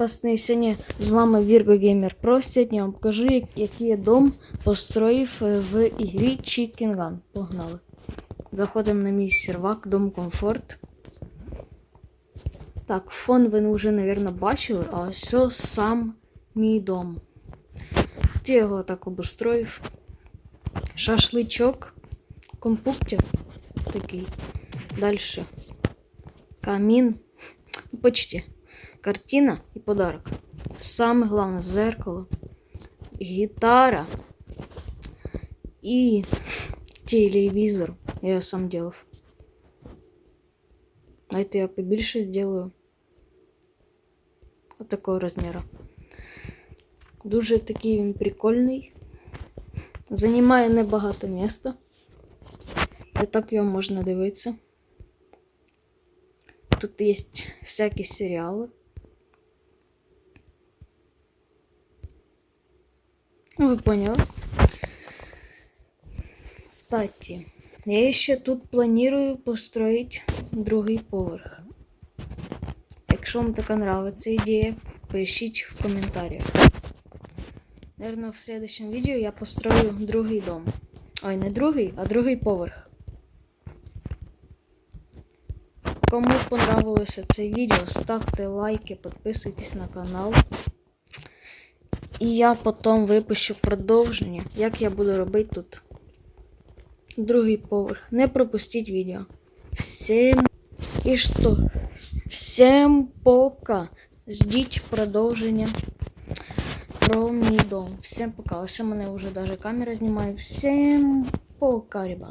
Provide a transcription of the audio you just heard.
пасни, сьогодні з вами Virgo Gamer. Сьогодні я вам покажу, який дом построїв е, в ігрі Chicken Run. Погнали. Заходимо на мій сервак, дом комфорт. Так, фон ви вже, мабуть, бачили, а ось сам мій дом. Я його так обустроїв. Шашличок, компуктер такий. Дальше. Камін. Почти. Картина и подарок. Самое главное зеркало, гитара и телевизор. Я его сам делал. А я побольше сделаю. Вот такого размера. Дуже такий він прикольний. Займає небагато міста. І так його можна дивитися. Тут є всякі серіали. Ну, вы поняли. Кстати, я еще тут планирую построить другий поверх. Якщо вам така нравится ідея, пишіть в комментариях. Наверное, в следующем видео я построю другий дом. Ой, не другий, а другий поверх. Кому понравилося це відео, ставте лайки, підписуйтесь на канал. І я потім випущу продовження, як я буду робити тут другий поверх. Не пропустіть відео. Всім і що? Всім пока. Ждіть продовження про мій дом. Всім пока. Ось мене вже даже камера знімає. Всім пока, ребят.